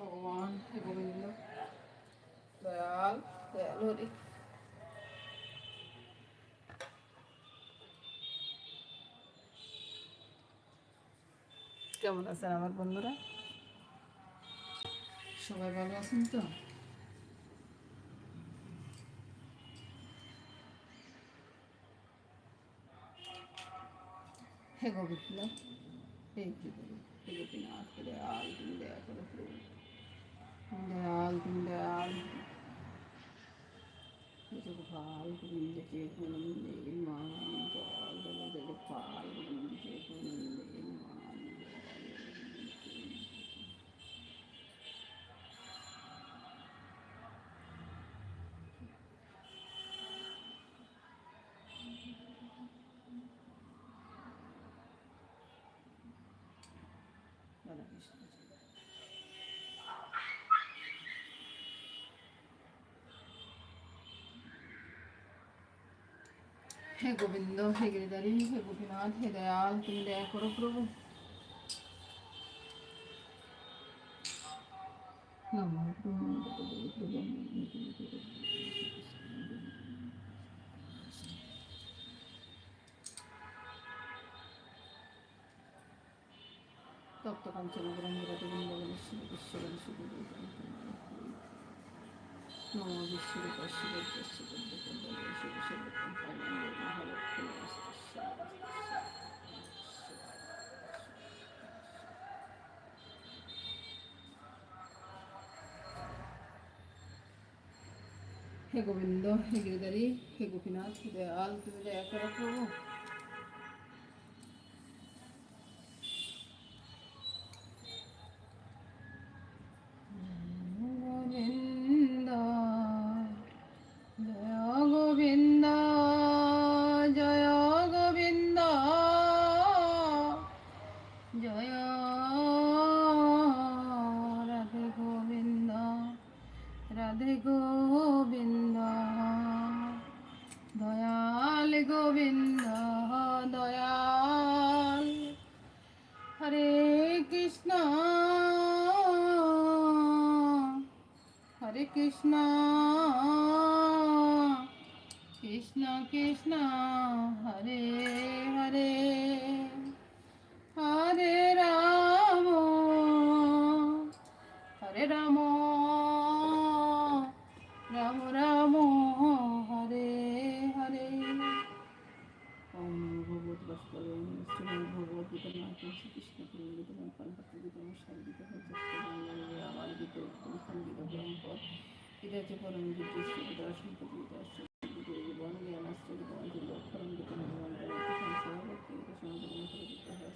ভগবান, হে গোবিন্দ। দয়াল দয়াল হরি। কেমন আছেন আমার বন্ধুরা? সবাই ভালো আছেন তো? হে গোবিন্দ হে করি হে গোপীনাথ দয়াল, তুমি দয়া করো প্রভু। দয়াল তুমি দয়াল জগপাল গোবিন্দ যে গোবিন্দে মান জল বল জগপাল গোবিন্দ যে গোবিন্দে মান রাধা কৃষ্ণ হে গোবিন্দ, হে গিরিধারী, হে গোপীনাথ, হে দয়াল, তুমি দয়া করো প্রভু। তপ্ত কাঞ্চন গ্রহণ ঈশ্বরের শুভ নম বিশ্বরূপ শিব শিব শিব শিব হে গোবিন্দ হে গিরিধারী হে গোপীনাথ হে দয়াল তুমি দয়া করো প্রভু রাধে গোবিন্দ রাধে গোবিন্দ। দয়াল গোবিন্দ দয়াল। হরে কৃষ্ণ। হরে কৃষ্ণ। কৃষ্ণ কৃষ্ণ। হচ্ছে পরম শ্রী দর্শন প্রতিযোগিতা জীবন জ্ঞান আশ্রয় আমাদের লক্ষণ গীতা ভগবান সংসার ভক্তি গীতা সমাজের মতো গীতা হয়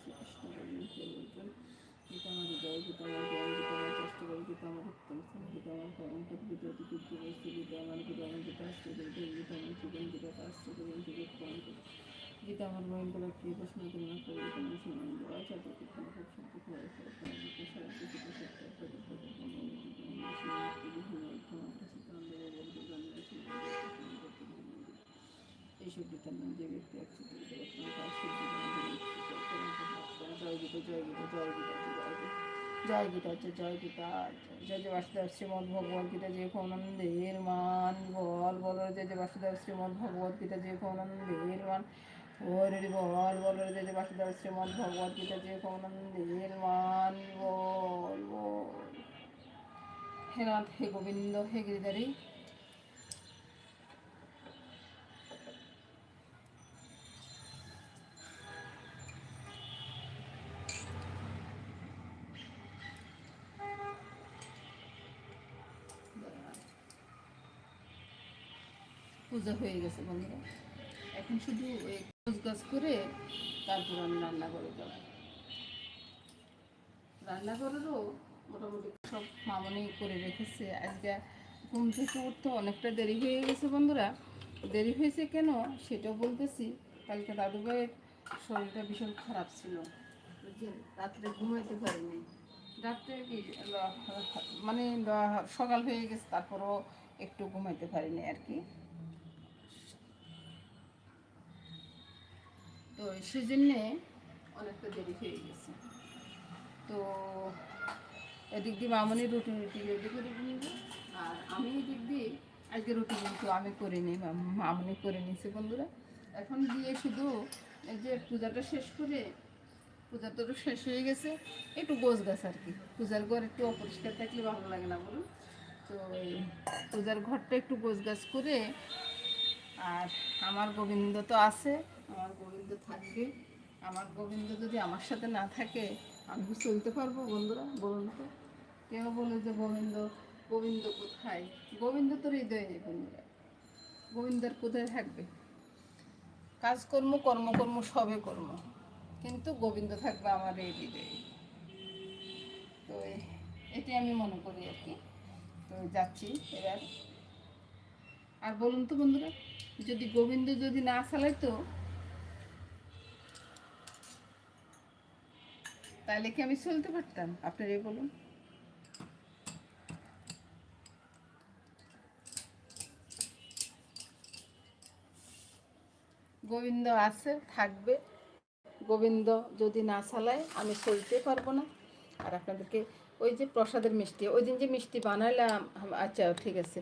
আমার হৃদয় গীতা আমার জ্ঞান গীতা আমার চেষ্টা করে গীতা আমার উত্তম স্থান গীতা আমার পরম্পর গীতা অতি কীর্তি বস্তু গীতা আমার গীতা আমার গীতা আশ্রয় করে গীতা আমার জীবন গীতা আশ্রয় করে গীতা পূরণ করে গীতা আমার বয়ন প্রিয় প্রশ্ন তুলনা করে গীতা আমার দেওয়া চার প্রতি কোনো শক্তি নাম যে ব্যক্তি একসাথে জয় গীতা জয় গীতা জয় গীতা জয় গীতা হচ্ছে জয় গীতা জয় জয় বাসুদেব শ্রীমদ ভগবত গীতা যে ভৌনন্দের মান বল বল জয় জয় বাসুদেব শ্রীমদ ভগবত গীতা যে ভৌনন্দের মান ওর বল বল জয় জয় বাসুদেব শ্রীমদ ভগবত গীতা যে ভৌনন্দের মান বল বল হে নাথ হে গোবিন্দ হে গিরিধারী পূজা হয়ে গেছে বন্ধুরা। এখন শুধু গোছ গাছ করে তারপর আমি রান্না করে যাব। রান্না করারও মোটামুটি সব মামনি করে রেখেছে। আজকে ঘুম থেকে উঠতে অনেকটা দেরি হয়ে গেছে বন্ধুরা। দেরি হয়েছে কেন সেটাও বলতেছি। কালকে দাদু ভাইয়ের শরীরটা ভীষণ খারাপ ছিল। রাত্রে ঘুমাইতে পারিনি। রাত্রে কি মানে সকাল হয়ে গেছে, তারপরও একটু ঘুমাইতে পারিনি আর কি। তো সেজন্যে অনেকটা দেরি হয়ে গেছে। তো এদিক দিয়ে মামনি রুটি রুটি রেডি করে নিল আর আমি এদিক দিয়ে আজকে রুটি কিন্তু আমি করে নিই মামনি করে নিয়েছে বন্ধুরা। এখন দিয়ে শুধু এই যে পূজাটা শেষ করে, পূজা তো শেষ হয়ে গেছে, একটু গোছ গাছ আর কি। পূজার ঘর একটু অপরিষ্কার থাকলে ভালো লাগে না বলুন। তো পূজার ঘরটা একটু গোছ গাছ করে, আর আমার গোবিন্দ তো আছে আমার গোবিন্দ থাকবে। আমার গোবিন্দ যদি আমার সাথে না থাকে, আমি কি চলতে পারব বন্ধুরা? বলুন তো। কেউ বলে যে, গোবিন্দ গোবিন্দ কোথায়? গোবিন্দ তো হৃদয়ে নেই বন্ধুরা। গোবিন্দের কোথায় থাকবে? কাজকর্ম, কর্মকর্ম, সবে কর্ম। কিন্তু গোবিন্দ থাকবে আমার এই হৃদয়ে। তো এটি আমি মনে করি আর কি। তো যাচ্ছি এবার। আর বলুন তো বন্ধুরা, যদি গোবিন্দ যদি না চালাইতো তাহলে কি আমি চলতে পারতাম? আপনারাই বলুন। গোবিন্দ আছে, থাকবে। গোবিন্দ যদি না চালায়, আমি চলতে পারব না। আর আপনাদেরকে ওই যে প্রসাদের মিষ্টি, ওই দিন যে মিষ্টি বানাইলাম আচ্ছা ঠিক আছে।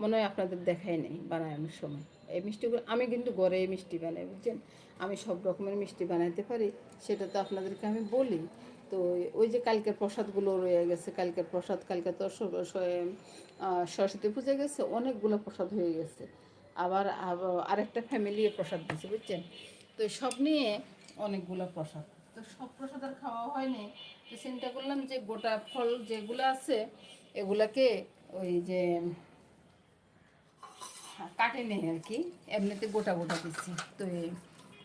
মনে হয় আপনাদের দেখাই নেই বানানোর সময়। এই মিষ্টিগুলো, আমি কিন্তু ঘরে মিষ্টি বানাই, বুঝছেন? আমি সব রকমের মিষ্টি বানাইতে পারি, সেটা তো আপনাদেরকে আমি বলি। তো ওই যে কালকের প্রসাদগুলো রয়ে গেছে, কালকের প্রসাদ, কালকে তো সরস্বতী পূজা গেছে, অনেকগুলো প্রসাদ হয়ে গেছে। আবার আব- আরেকটা ফ্যামিলি প্রসাদ দিয়েছে বুঝছেন? তো সব নিয়ে অনেকগুলো প্রসাদ। তো সব প্রসাদ আর খাওয়া হয়নি, তো চিন্তা করলাম যে গোটা ফল যেগুলো আছে, এগুলাকে ওই যে কাটে নেই আর কি, এমনিতে গোটা গোটা দিচ্ছি। তো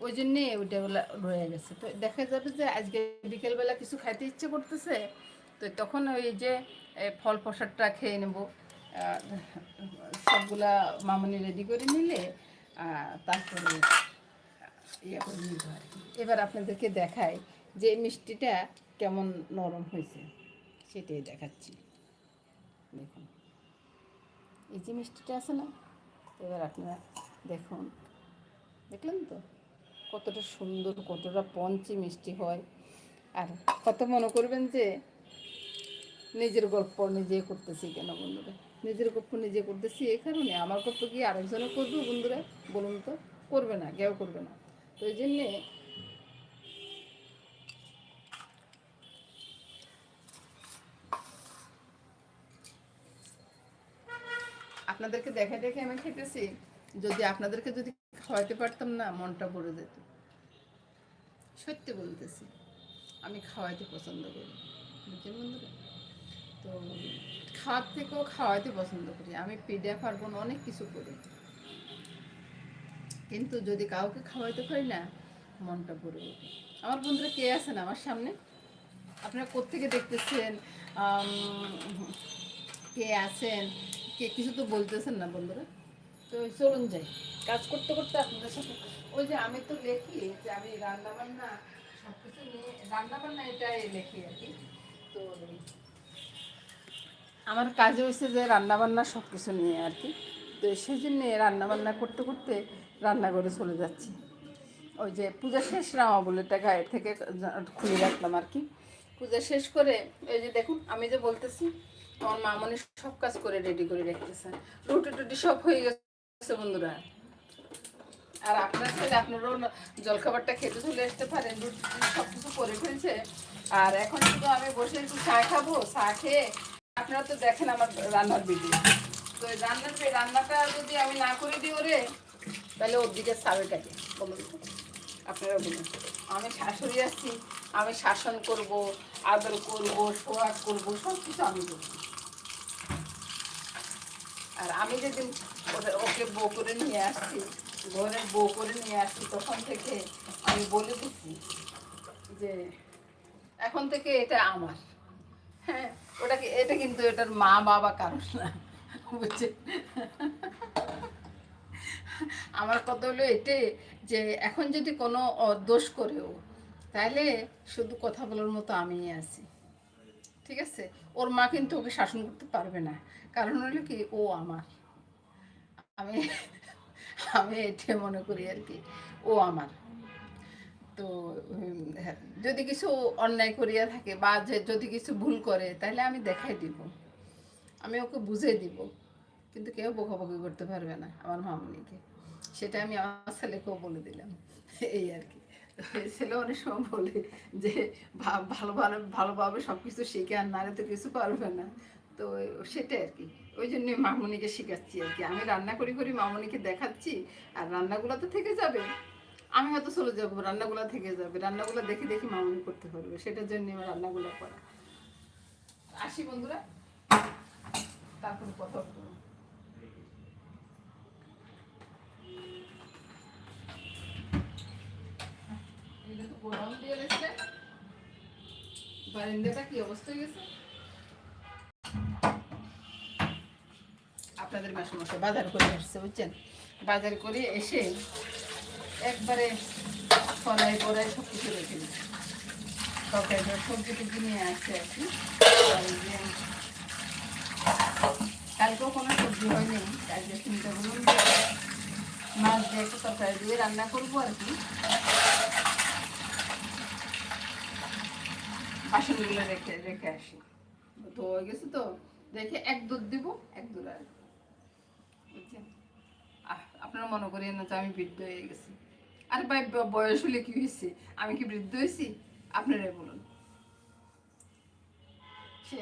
ওই জন্যে ওইটা রয়ে গেছে। তো দেখা যাবে যে আজকে বিকেলবেলা কিছু খাইতে ইচ্ছে করতেছে, তো তখন ওই যে ফল প্রসাদটা খেয়ে নেব। সবগুলা মামনি রেডি করে নিলে তারপরে ইয়ে করে নিব আর কি। এবার আপনাদেরকে দেখাই যে মিষ্টিটা কেমন নরম হয়েছে, সেটাই দেখাচ্ছি। দেখুন। এই যে মিষ্টিটা আছে না, এবার আপনারা দেখুন। দেখলেন তো? কতটা সুন্দর, কতটা পঞ্চি মিষ্টি হয়। আর কত মনে করবেন যে, নিজের গল্প নিজে করতেছি কেন বন্ধুরা? নিজের গল্প নিজে করতেছি এই কারণে। আমার গল্প কি আরেকজনও করবে বন্ধুরা? বলুন তো। করবে না, কেউ করবে না। তো এই জন্যে আপনাদেরকে দেখে দেখে আমি খেতেছি। যদি আপনাদেরকে যদি খাওয়াতে পারতাম না, মনটা ভরে যেত। সত্যি বলতেছি, আমি খাওয়াইতে পছন্দ করি। বুঝছেন বন্ধুরা? তো খাওয়ার থেকেও খাওয়াইতে পছন্দ করি। আমি পিডা পার্বণ অনেক কিছু করি। কিন্তু যদি কাউকে খাওয়াইতে পারি না, মনটা ভরে ওঠে আমার বন্ধুরা কে আছেন আমার সামনে? আপনারা কোত্থেকে দেখতেছেন? কে আছেন? কে, কিছু তো বলতেছেন না বন্ধুরা? তো চলুন যাই। কাজ করতে করতে আপনাদের সাথে ওই যে আমি তো লেখি যে আমি রান্না বান্না সব কিছু নিয়ে রান্না বান্না এটাই লেখি আর কি। তো আমার কাজে হয়েছে যে রান্না বান্না সব কিছু নিয়ে আর কি। তো সেই জন্য রান্না বান্না করতে করতে রান্নাঘরে চলে যাচ্ছি। ওই যে পূজা শেষ রামা বলে এটা গায়ে থেকে খুলে রাখলাম আর কি। পূজা শেষ করে, এই যে দেখুন, আমি যে বলতেছি, আমার মা মনে সব কাজ করে রেডি করে রেখেছে। রুটি টুটি সব হয়ে গেছে। বন্ধুরা। আর আপনার ছেলে আপনারাও জলখাবারটা খেতে চলে আসতে পারেন রুটি সব কিছু করে ফেলছে। আর এখন শুধু আমি বসে একটু চা খাব, চা খেয়ে আপনারা তো দেখেন আমার রান্নার ভিডিও তো রান্নার রান্নাটা যদি আমি না করে দিই ওরে, তাহলে ওর দিকে সাবে কাটে। আপনারা বলুন। আমি শাশুড়ি আসছি, আমি শাসন করব, আদর করব, সোহাগ করব সব কিছু আমি করব আর আমি যেদিন ওকে বউ করে নিয়ে আসছি, ঘরের বউ করে নিয়ে আসছি, তখন থেকে আমি বলে দিচ্ছি যে, এখন থেকে এটা আমার। হ্যাঁ ওটা কি, এটা কিন্তু এটার মা বাবা কারণ না, বুঝছে? আমার কথা হলো এটাই যে, এখন যদি কোনো দোষ করেও তাহলে শুধু কথা বলার মতো আমিই আছি। ঠিক আছে? ওর মা কিন্তু ওকে শাসন করতে পারবে না। কারণ হলো কি ও আমার। আমি আমি এটা মনে করি আর কি ও আমার। তো হ্যাঁ, যদি কিছু অন্যায় করিয়া থাকে বা যে যদি কিছু ভুল করে তাহলে আমি দেখাই দিব। আমি ওকে বুঝিয়ে দিব। কিন্তু কেউ বকাবকি করতে পারবে না আমার মামনিকে। সেটা আমি আমার ছেলেকেও বলে দিলাম এই আর কি। ছেলে অনেক সময় বলে যে ভালো ভালো ভালোভাবে সব কিছু শিখে আর নারে তো কিছু পারবে না। তো সেটাই আর কি। ওই জন্য মামনিকে শেখাচ্ছি আর কি। আমি রান্না করি করি মামনিকে দেখাচ্ছি, আর রান্নাগুলো তো থেকে যাবে। আমি হয়তো চলে যাব, রান্নাগুলো থেকে যাবে। রান্নাগুলো দেখে দেখি মামনি করতে পারবে। সেটার জন্য আমার রান্নাগুলো করা। আসি বন্ধুরা। তারপরে কথা গোডাউন দিয়ে বারান্দাটা কি অবস্থা হয়ে গেছে? আপনাদের মাসে বাজার করে আসছে, বুঝছেন? বাজার করে এসে একবারে ফলাই পড়ায় সব কিছু রেখে দিচ্ছে তরকারি সবজি টুবজি নিয়ে আসছে আর কি। কালকেও কোনো সবজি হয়নি, কালকে চিন্তা করুন মাছ দিয়ে একটু তরকারি দিয়ে রান্না করব আর কি। বাসনগুলো রেখে রেখে আসি। তো হয়ে গেছে তো, দেখে এক দুধ দিব, এক দুধ আর বুঝছেন আপনারা মনে করেন না যে আমি বৃদ্ধ হয়ে গেছি। আরে ভাই বয়স হলে কি হয়েছে? আমি কি বৃদ্ধ হয়েছি? আপনারাই বলুন। সে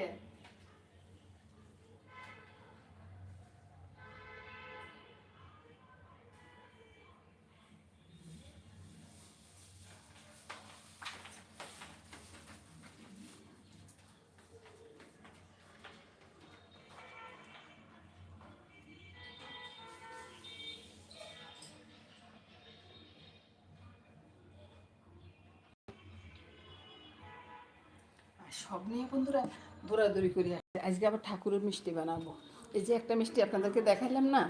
সব নিয়ে বন্ধুরা দৌড়াদৌড়ি করি। আজকে আবার ঠাকুরের মিষ্টি বানাবো। এই যে একটা মিষ্টি আপনাদেরকে দেখাইলাম না,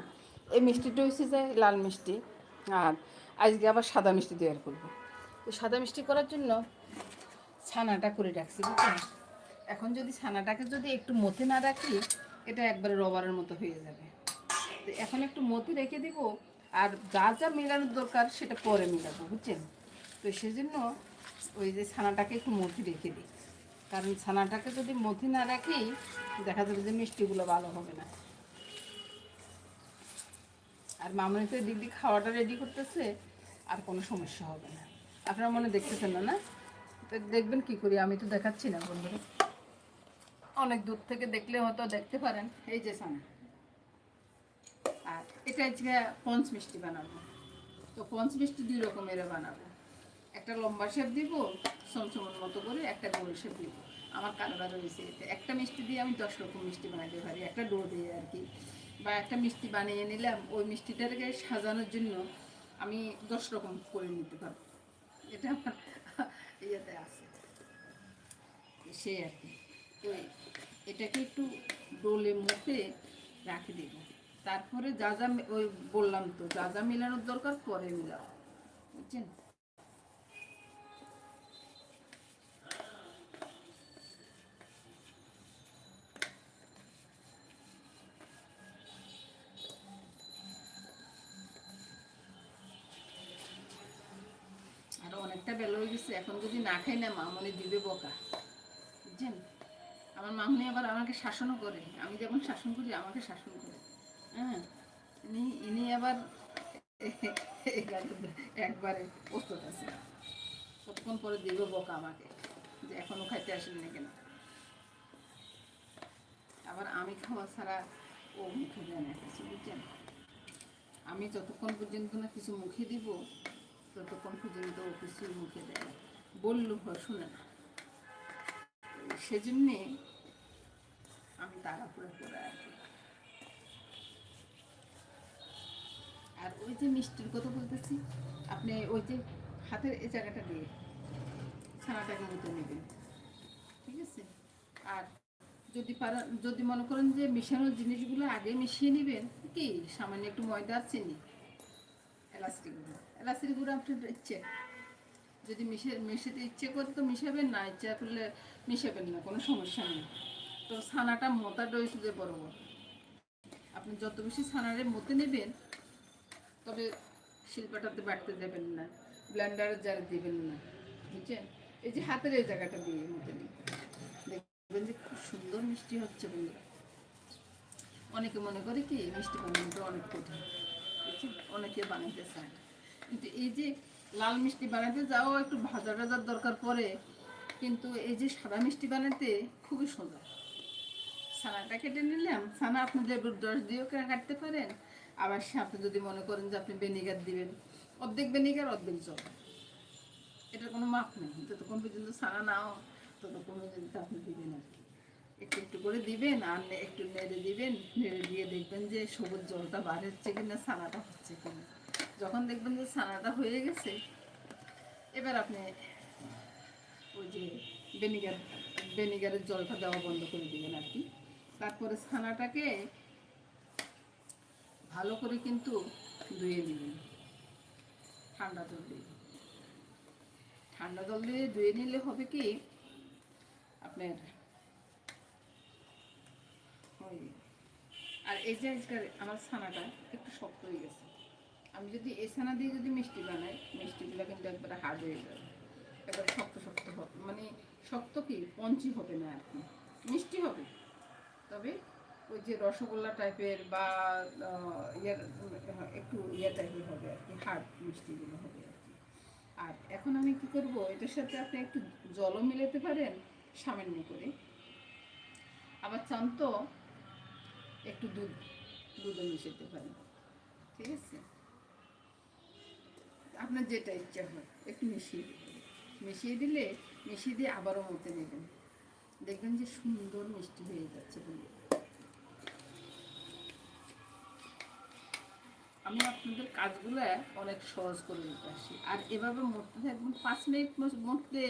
এই মিষ্টিটা হচ্ছে যে লাল মিষ্টি। আর আজকে আবার সাদা মিষ্টি তৈরি করব। তো সাদা মিষ্টি করার জন্য ছানাটা করে রাখছি এখন যদি ছানাটাকে যদি একটু মতে না রাখি, এটা একবারে রবারের মতো হয়ে যাবে। তো এখন একটু মতি রেখে দিব, আর যা যা মেলানোর দরকার সেটা পরে মেলাবো, বুঝছেন? তো সেজন্য ওই যে ছানাটাকে একটু মতি রেখে দিই। কারণ ছানাটাকে যদি মথি না রাখি, দেখা যাবে যে মিষ্টিগুলো ভালো হবে না। আর মামনি তো দিদি খাওয়াটা রেডি করতেছে, আর কোনো সমস্যা হবে না। আপনারা মনে দেখতেছেন না না? তো দেখবেন কি করি, আমি তো দেখাচ্ছি না বন্ধুরা। অনেক দূর থেকে দেখলে হয়তো দেখতে পারেন, এই যে ছানা। আর এটা আজকে পঞ্চ মিষ্টি বানাবো। তো পঞ্চ মিষ্টি দুই রকমের বানাবো। একটা লম্বা শেপ দিব সমসমের মতো করে একটা গোল শেপ দিব। আমার কালোটা রয়েছে একটা মিষ্টি দিয়ে আমি দশ রকম মিষ্টি বানাতে পারি, একটা ডো দিয়ে আর কি। বা একটা মিষ্টি বানিয়ে নিলাম, ওই মিষ্টিটাকে সাজানোর জন্য আমি দশ রকম করে নিতে পারব। এটা আমার ইয়েতে আছে। সে আর কি। তো এটাকে একটু ডোলে মুখে রাখে দিব। তারপরে যা যা ওই বললাম তো, যা যা মেলানোর দরকার পরে মিলাও বুঝছেন? না খাই না মামনি দিবে বকা। বুঝছেন? আমার মামনি আবার আমাকে শাসনও করে। আমি যেমন শাসন করি, আমাকে শাসন করে। হ্যাঁ? ইনি আবার একবারে প্রস্তুত আছে। কতক্ষণ পরে দিবে বকা আমাকে? যে এখনও খাইতে আসেনি কেন? আবার আমি খাওয়া ছাড়া ও মুখে দেয় না কিছু, বুঝছেন? আমি যতক্ষণ পর্যন্ত না কিছু মুখে দিব, ততক্ষণ পর্যন্ত ও কিছু মুখে দেয় না। বলল, হয়, শুনে না সেজন্যে আমি তাড়াহুড়ো করে কি আর ওই যে মিষ্টির কথা বলতেছি, আপনি ওই যে হাতের এই জায়গাটা দিয়ে ছানাটাকে মতো নেবেন। ঠিক আছে? আর যদি পারা, যদি মনে করেন যে মিশানোর জিনিসগুলো আগে মিশিয়ে নেবেন, কি সামান্য একটু ময়দা আর চিনি এলাস্টিক গুঁড়ো। এলাস্টিক গুঁড়ো আপনার ইচ্ছে। যদি মিশে মিশাতে ইচ্ছে করে তো মিশাবেন না ইচ্ছা করলে মিশাবেন না, কোনো সমস্যা নেই। তো ছানাটা হয়েছে যে বরাবর। আপনি যত বেশি ছানারে মতে নেবেন, তবে শিল্পাটাতে বাড়তে দেবেন না ব্লেন্ডারের জার দেবেন না, বুঝছেন? এই যে হাতের এই জায়গাটা দিয়ে মধ্যে দিন দেখবেন যে খুব সুন্দর মিষ্টি হচ্ছে বন্ধুরা। অনেকে মনে করে কি, মিষ্টি বানানোটা অনেক কঠিন, বুঝছেন? অনেকে বানাইতে চায় কিন্তু এই যে লাল মিষ্টি বানাতে যাও, একটু ভাজা টাজার দরকার পড়ে। কিন্তু এই যে সাদা মিষ্টি বানাতে খুবই সোজা। ছানাটা কেটে নিলাম। ছানা আপনি লেবুর রস দিয়েও কা- কাটতে পারেন। আবার সে আপনি যদি মনে করেন যে আপনি ভিনেগার দিবেন, অর্ধেক ভিনেগার, অর্ধেক জল। এটার কোনো মাপ নেই। যতক্ষণ পর্যন্ত ছানা নাও, ততক্ষণ পর্যন্ত আপনি দিবেন আর কি। একটু একটু করে দিবেন আর একটু নেড়ে দিবেন। নেড়ে দিয়ে দেখবেন যে সবুজ জলটা বার হচ্ছে কিনা, ছানাটা হচ্ছে কিনা। যখন দেখবেন যে ছানাটা হয়ে গেছে, এবার আপনি ওই যে ভিনেগার ভিনেগারের জলটা দেওয়া বন্ধ করে দিবেন আর কি। তারপরে ছানাটাকে ভালো করে কিন্তু ধুয়ে দিবেন ঠান্ডা জল দিয়ে। ঠান্ডা জল দিয়ে ধুয়ে নিলে হবে কি, আপনার আর এই যে আমার ছানাটা একটু শক্ত হয়ে গেছে। আমি যদি এই ছানা দিয়ে যদি মিষ্টি বানাই, মিষ্টিগুলো কিন্তু একবারে হার্ড হয়ে যাবে। একবারে শক্ত শক্ত হবে মানে শক্ত কি? পঞ্চি হবে না আর কি। মিষ্টি হবে। তবে ওই যে রসগোল্লা টাইপের বা ইয়ের, একটু ইয়ে টাইপের হবে আর কি হার্ড মিষ্টিগুলো হবে আর কি। আর এখন আমি কি করব? এটার সাথে আপনি একটু জলও মিলাতে পারেন সামান্য করে। আবার চান তো একটু দুধ, দুধও মিশাতে পারেন। ঠিক আছে? আপনার যেটা ইচ্ছা হয়, একটু মিশিয়ে মিশিয়ে দিলে, মিশিয়ে দিয়ে আবারও মতে নেবেন। দেখবেন যে সুন্দর মিষ্টি হয়ে যাচ্ছে বলে। আমি আপনাদের কাজগুলো অনেক সহজ করে দিতে আসি। আর এভাবে মরতে থাকবেন, পাঁচ মিনিট মরতে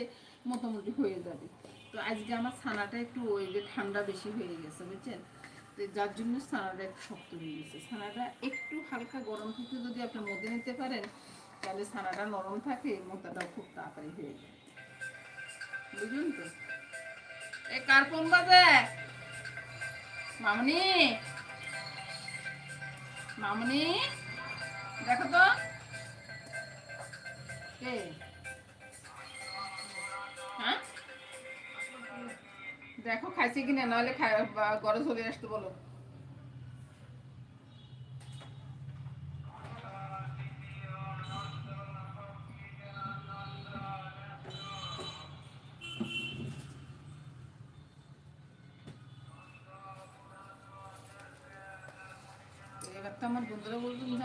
মোটামুটি হয়ে যাবে। তো আজকে আমার ছানাটা একটু ওই যে ঠান্ডা বেশি হয়ে গেছে, বুঝছেন? তো যার জন্য ছানাটা একটু শক্ত হয়ে গেছে। ছানাটা একটু হালকা গরম থেকে যদি আপনি মধ্যে নিতে পারেন তাহলে ছানাটা নরম থাকে মোটাটাও খুব তাড়াতাড়ি হয়ে যায়। বুঝলেন তো? এ, কার ফোন বাজে? মামনি? মামনি? দেখো তো। কে? হ্যাঁ? দেখো, খাইছে কিনা? নাহলে বা- ঘরে আসতে বলো।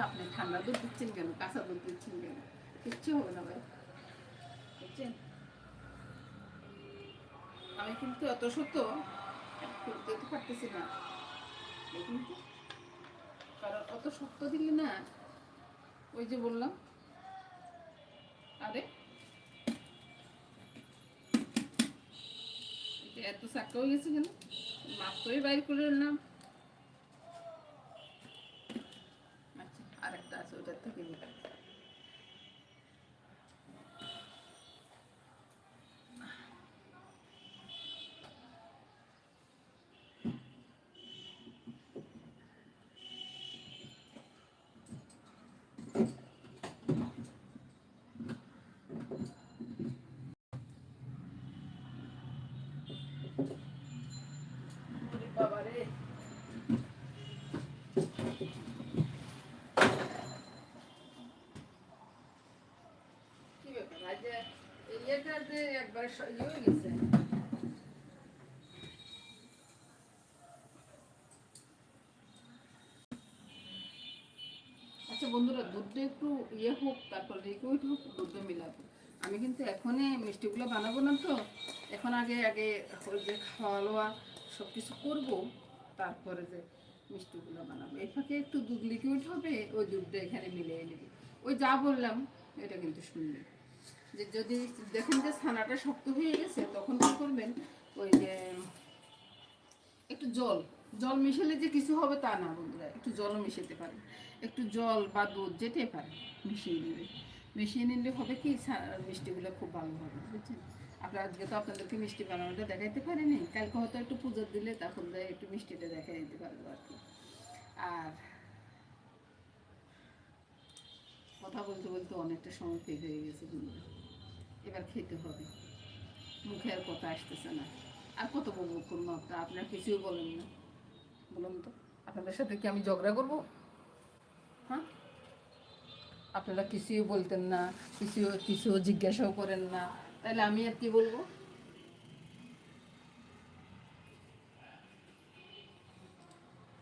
আপনি ঠান্ডা দুধ দিচ্ছেন কেন? কাঁচা দুধ দিচ্ছেন কেন? কিচ্ছু হবে না ভাই। বুঝছেন? আমি কিন্তু অত খুলতে তো পারতেছি না। দেখুন তো। কারণ অত শক্ত দিলে না, ওই যে বললাম, আরে এত চাকা হয়ে গেছে কেন? মাত্রই বাইর করে নিলাম আচ্ছা আরেকটা আছে ওটার থেকে নিতে ওরে বাবা রে কি ব্যাপার আজ যে এই ইয়েটা যে একবারে স- ইয়ে আচ্ছা বন্ধুরা, দুধটা একটু ইয়ে হোক, তারপর লিকুইড হোক, দুধটা মিলাবো। আমি কিন্তু এখনই মিষ্টিগুলো বানাবো না তো, এখন আগে আগে যে খাওয়া দাওয়া সব কিছু করব, তারপরে যে মিষ্টিগুলো বানাবো। এই ফাঁকে একটু দুধ লিকুইড হবে, ওই দুধটা এখানে মিলিয়ে নেবে। ওই যা বললাম, এটা কিন্তু শুনবে যে যদি দেখেন যে ছানাটা শক্ত হয়ে গেছে, তখন কি করবেন? ওই যে একটু জল জল মিশালে যে কিছু হবে তা না বন্ধুরা, একটু জলও মিশাতে পারেন একটু জল বা দুধ যেটাই পারে, মিশিয়ে নেবে। মিশিয়ে নিলে হবে কি মিষ্টিগুলো খুব ভালো হবে, বুঝছেন? আপনার আজকে তো আপনাদেরকে মিষ্টি বানানোটা দেখাইতে পারিনি, কালকে হয়তো একটু পুজো দিলে তখন একটু মিষ্টিটা দেখাই দিতে পারব আর কি। আর কথা বলতে বলতে অনেকটা সময় পেয়ে হয়ে গেছে বন্ধুরা। এবার খেতে হবে। মুখে আর কথা আসতেছে না। আর কত বলব করব আপনার আপনারা কিছুই বলেন না। বলুন তো আপনাদের সাথে কি আমি ঝগড়া করব? হ্যাঁ? আপনারা কিছুই বলতেন না কিছু কিছু জিজ্ঞাসাও করেন না। তাহলে আমি আর কি বলব?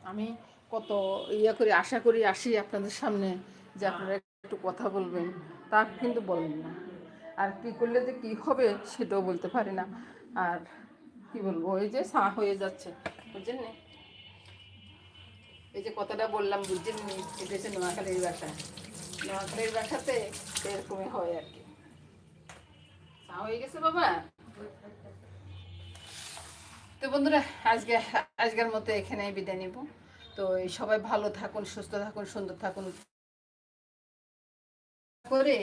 আমি কত ইয়া করে আশা করি আসি আপনাদের সামনে যে আপনারা একটু কথা বলবেন, তা কিন্তু বলেন না। আর কি করলে যে কি হবে সেটাও বলতে পারি না। আর কি বলব, ওই যে সা হয়ে যাচ্ছে, বুঝছেন নি? এই যে কথাটা বললাম, বুঝছেন? এটা হচ্ছে নোয়াখালীর বাসা নোয়াখালীর বাসাতে এরকমই হয় আর কি। চা হয়ে গেছে বাবা। তো বন্ধুরা, আজকে, আজকের মতো এখানে বিদায় নিব। তো সবাই ভালো থাকুন, সুস্থ থাকুন, সুন্দর থাকুন। করে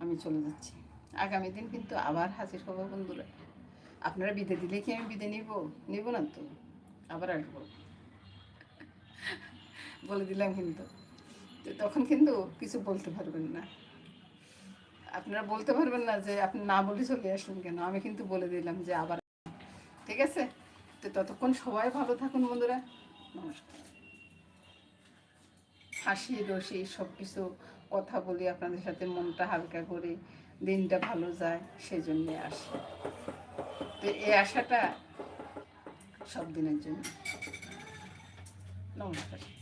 আমি চলে যাচ্ছি। আগামী দিন কিন্তু আবার হাজির হব বন্ধুরা। আপনারা বিদে দিলে কি আমি বিদে নিব? নিব না তো। আবার আসব। বলে দিলাম কিন্তু। তখন কিন্তু কিছু বলতে পারবেন না। আপনারা বলতে পারবেন না যে আপনি না বলে চলে আসলেন কেন? আমি কিন্তু বলে দিলাম যে আবার ঠিক আছে? তো ততক্ষণ সবাই ভালো থাকুন বন্ধুরা। নমস্কার। হাসি, রসি সব কিছু কথা বলি, আপনাদের সাথে মনটা হালকা করে দিনটা ভালো যায় সেই জন্যে আসি। তো এই আশাটা সব দিনের জন্য। নমস্কার।